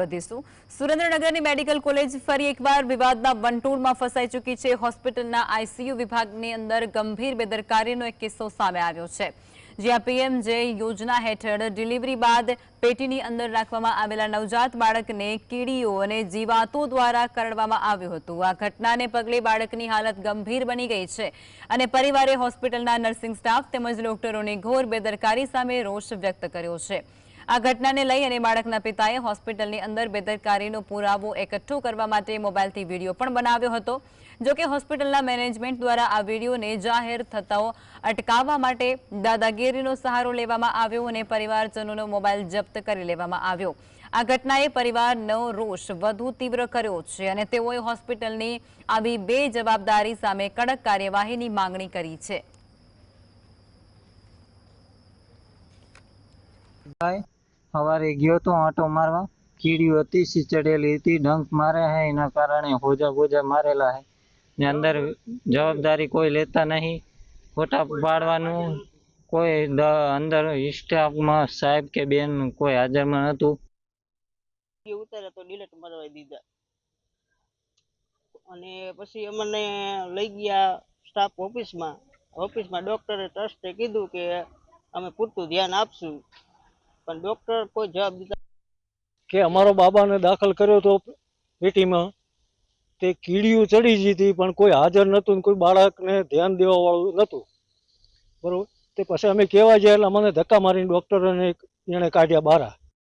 વધીશું. સુરેન્દ્રનગરની medical college ફરી એકવાર વિવાદના વંટોળમાં ફસાઈ ચૂકી છે. હોસ્પિટલના આઈસીયુ વિભાગની અંદર ગંભીર બેદરકારીનો એક કિસ્સો સામે આવ્યો છે. જ્યાં પીએમજે યોજના હેઠળ ડિલિવરી બાદ પેટીની અંદર રાખવામાં આવેલા નવજાત બાળકને કીડીઓ અને જીવાતો દ્વારા કરડવામાં આવ્યું હતું. આ ઘટનાને પગલે બાળકની હાલત ગંભીર બની ગઈ છે અને પરિવારે હોસ્પિટલના નર્સિંગ સ્ટાફ તેમજ ડોક્ટરોની ઘોર બેદરકારી સામે રોષ વ્યક્ત કર્યો છે. આ ઘટનાને લઈ અને બાળકના પિતાએ હોસ્પિટલની અંદર બેદરકારીનો પુરાવો એકઠો કરવા માટે મોબાઈલથી વીડિયો પણ બનાવ્યો હતો. જો કે હોસ્પિટલના મેનેજમેન્ટ દ્વારા આ વિડીયોને જાહેર થતો અટકાવવા માટે દાદાગીરીનો સહારો લેવામાં આવ્યો અને પરિવારજનોનો મોબાઈલ જપ્ત કરી લેવામાં આવ્યો. આ ઘટનાએ પરિવારનો રોષ વધુ તીવ્ર કર્યો છે અને તેઓએ હોસ્પિટલની આવી બે જવાબદારી સામે કડક કાર્યવાહીની માંગણી કરી છે. સવારે ગયો તો આંટો મારવા. કીડીઓ હતી સી ચડેલી હતી. ડંક મારે હે. એના કારણે હોજા ગોજા મારેલા હે. ને અંદર જવાબદારી કોઈ લેતા નહીં. ખોટા પાડવાનું કોઈ અંદર સ્ટાફમાં સાહેબ કે બેન કોઈ હાજરમાં નહોતું ઉતાર્યા તો ડિલેટ મારવા દીધા. અને પછી અમને લઈ ગયા સ્ટાફ ઓફિસમાં ઓફિસમાં ડોક્ટરે ટ્રસ્ટે કીધું કે અમે પૂરતું ધ્યાન આપશું. પણ ડોક્ટર કોઈ જવાબ દીધા કે અમારો બાબાને દાખલ કર્યો તો પેટીમાં. તે કીડીયું ચડી ગઈ હતી, પણ કોઈ હાજર નહોતું કોઈ બાળકને ધ્યાન દેવા વાળું નહોતું. બરોબર? તે પછી અમે કહેવા ગયા એટલે અમને ધક્કા મારીને ડૉક્ટરોને એણે કાઢ્યા બહાર